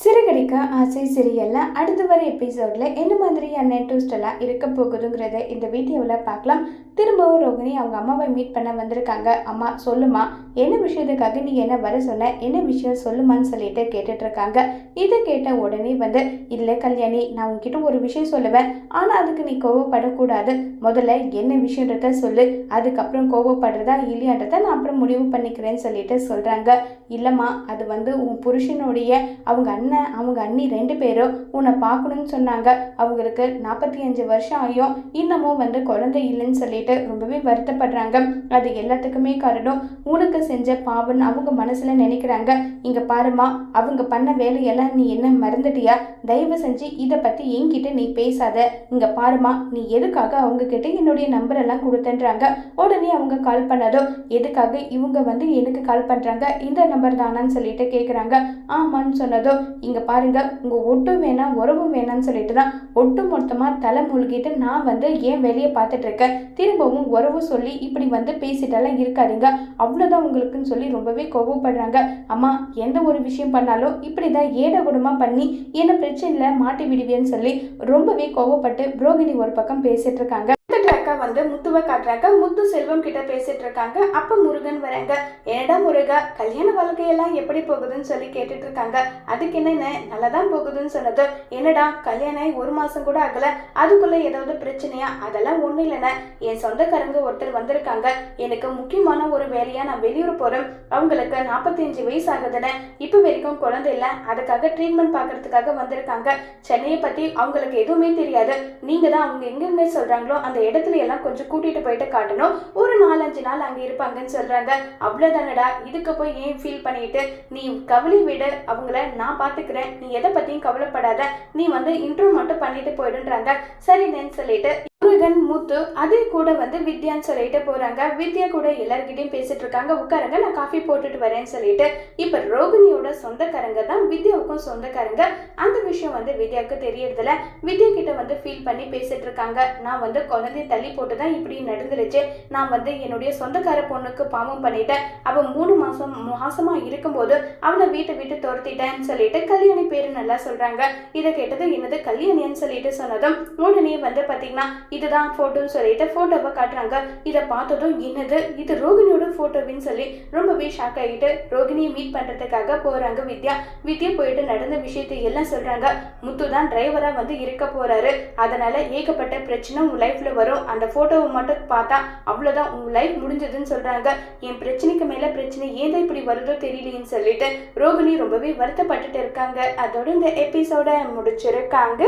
சிறுகடிக்க ஆசை சிறியல்ல அடுத்து வர எபிசோடில் என்ன மாதிரியான ட்விஸ்ட் எல்லாம் இருக்க போகுதுங்கிறத இந்த வீடியோவில் பார்க்கலாம். திரும்பவும் ரோகிணி அவங்க அம்மாவை மீட் பண்ண வந்திருக்காங்க. அம்மா சொல்லுமா என்ன விஷயத்துக்காக நீ என்ன வர சொன்ன? என்ன விஷயம் சொல்லுமான்னு சொல்லிட்டு கேட்டுட்ருக்காங்க இதை கேட்ட உடனே வந்து இல்லை கல்யாணி நான் உங்ககிட்ட ஒரு விஷயம் சொல்லுவேன். ஆனால் அதுக்கு நீ கோவப்படக்கூடாது. முதல்ல என்ன விஷயன்றத சொல்லு. அதுக்கப்புறம் கோவப்படுறதா இல்லையான்றத நான் அப்புறம் முடிவு பண்ணிக்கிறேன்னு சொல்லிட்டு சொல்கிறாங்க இல்லைம்மா அது வந்து உன் புருஷனுடைய அவங்க அண்ணன் அவங்க அண்ணி ரெண்டு பேரும் உன்னை பார்க்கணும்னு சொன்னாங்க. அவங்களுக்கு நாற்பத்தி அஞ்சு வருஷம் ஆகியும் இன்னமும் வந்து குழந்தை இல்லைன்னு சொல்லிட்டு ரொம்பவே வருத்தப்படுறாங்க. அது எல்லாத்துக்குமே காரணம் உனக்கு செஞ்ச பாவம்னு அவங்க மனசில் நினைக்கிறாங்க. இங்கே பாருமா அவங்க பண்ண வேலையெல்லாம் நீ என்ன மறந்துட்டியா? தயவு செஞ்சு இதை பற்றி என்கிட்ட நீ பேசாத. இங்கே பாருமா நீ எதுக்காக அவங்க கிட்ட என்னுடைய நம்பரெல்லாம் கொடுத்தன்றாங்க? உடனே அவங்க கால் பண்ணதும் எதுக்காக இவங்க வந்து எனக்கு கால் பண்ணுறாங்க இந்த நம்பர் தானான்னு சொல்லிட்டு கேட்குறாங்க ஆமான்னு சொன்னதும் இங்கே பாருங்கள் உங்கள் ஒட்டும் வேணாம் உறவும் வேணாம்னு சொல்லிட்டு தான் ஒட்டு மொத்தமாக தலை மூழ்கிட்டு நான் வந்து ஏன் வெளியே பார்த்துட்ருக்கேன் திரும்பவும் உறவு சொல்லி இப்படி வந்து பேசிட்டெல்லாம் இருக்காதீங்க. அவ்வளோதான் உங்களுக்குன்னு சொல்லி ரொம்பவே கோவப்படுறாங்க. அம்மா எந்த ஒரு விஷயம் பண்ணாலும் இப்படி தான் ஏடகுடமாக பண்ணி என்ன பிரச்சனையில் மாட்டி விடுவேன்னு சொல்லி ரொம்பவே கோவப்பட்டு புரோகினி ஒரு பக்கம் பேசிகிட்ருக்காங்க இருக்காங்க. அக்கா வந்து முத்துவை காட்டுறாங்க. முத்து செல்வம் கிட்ட பேசிட்டு இருக்காங்க. அப்ப முருகன் வராங்க. என்னடா முருகா கல்யாண வாழ்க்கையெல்லாம் எப்படி போகுதுன்னு சொல்லி கேட்டுட்டு இருக்காங்க. அதுக்கு என்னென்ன? நல்லாதான் போகுதுன்னு சொன்னது. என்னடா கல்யாணம் ஆகி ஒரு மாசம் கூட ஆகல. அதுக்குள்ள ஏதாவது பிரச்சனையா? அதெல்லாம் ஒண்ணும் இல்லைன்னு என் சொந்தக்காரங்க ஒருத்தர் வந்திருக்காங்க. எனக்கு முக்கியமான ஒரு வேலையா நான் வெளியூர் போறேன். அவங்களுக்கு நாற்பத்தி அஞ்சு வயசு ஆகுதுன்னு இப்போ வரைக்கும் குழந்தை இல்லை. அதுக்காக ட்ரீட்மெண்ட் பாக்குறதுக்காக வந்திருக்காங்க. சென்னையை பத்தி அவங்களுக்கு எதுவுமே தெரியாது. நீங்க தான் அவங்க எங்கெங்க சொல்றாங்களோ அந்த இடத்துல எல்லாம் கொஞ்சம் கூட்டிட்டு போயிட்டு காட்டணும். ஒரு நாலஞ்சு நாள் அங்க இருப்பாங்கன்னு சொல்றாங்க. அவ்வளவுதானடா. இதுக்கு போய் ஏன் ஃபீல் பண்ணிட்டு? நீ கவலை விட. அவங்கள நான் பாத்துக்கிறேன். நீ எதை பத்தியும் கவலைப்படாத. நீ வந்து இன்ட்ரோ மட்டும் பண்ணிட்டு போயிடுன்றாங்க. சரின்னு சொல்லிட்டு முருகன் முத்து அதே கூட வந்து வித்யான்னு சொல்லிட்டு போறாங்க. வித்யா கூட எல்லார்கிட்டயும் பேசிட்டு இருக்காங்க. உட்காருங்க நான் காஃபி போட்டுட்டு வரேன்னு சொல்லிட்டு. இப்ப ரோகிணியோட சொந்தக்காரங்க தான் வித்யாவுக்கும் சொந்தக்காரங்க. அந்த விஷயம் வந்து வித்யாவுக்கு தெரியறதுல வித்யா கிட்ட வந்து ஃபீல் பண்ணி பேசிட்டு இருக்காங்க. நான் வந்து குழந்தைய தள்ளி போட்டு தான் இப்படி நடந்துருச்சு. நான் வந்து என்னுடைய சொந்தக்கார பொண்ணுக்கு பாவம் பண்ணிட்டேன். அவன் மூணு மாசம் மாசமா இருக்கும்போது அவனை வீட்டை விட்டு துரத்திட்டேன்னு சொல்லிட்டு கல்யாணி பேரு நல்லா சொல்றாங்க. இதை கேட்டது என்னது கல்யாணின்னு சொல்லிட்டு சொன்னதும் உடனே வந்து பாத்தீங்கன்னா இதுதான் ஃபோட்டோன்னு சொல்லிட்டு ஃபோட்டோவை காட்டுறாங்க. இதை பார்த்ததும் என்னது? இது ரோகிணியோட ஃபோட்டோவின்னு சொல்லி ரொம்பவே ஷாக் ஆகிட்டு ரோகிணியை மீட் பண்ணுறதுக்காக போகிறாங்க வித்யா. வித்யா போயிட்டு நடந்த விஷயத்தை எல்லாம் சொல்கிறாங்க முத்து தான் டிரைவராக வந்து இருக்க போகிறாரு அதனால் ஏகப்பட்ட பிரச்சனை உன் லைஃப்பில் வரும். அந்த ஃபோட்டோவை மட்டும் பார்த்தா அவ்வளோதான் உன் லைஃப் முடிஞ்சதுன்னு சொல்கிறாங்க என் பிரச்சனைக்கு மேலே பிரச்சனை ஏன் இப்படி வருதோ தெரியலையேன்னு சொல்லிட்டு ரோகிணி ரொம்பவே வருத்தப்பட்டுட்டு இருக்காங்க. அதோட இந்த எபிசோட முடிச்சிருக்காங்க.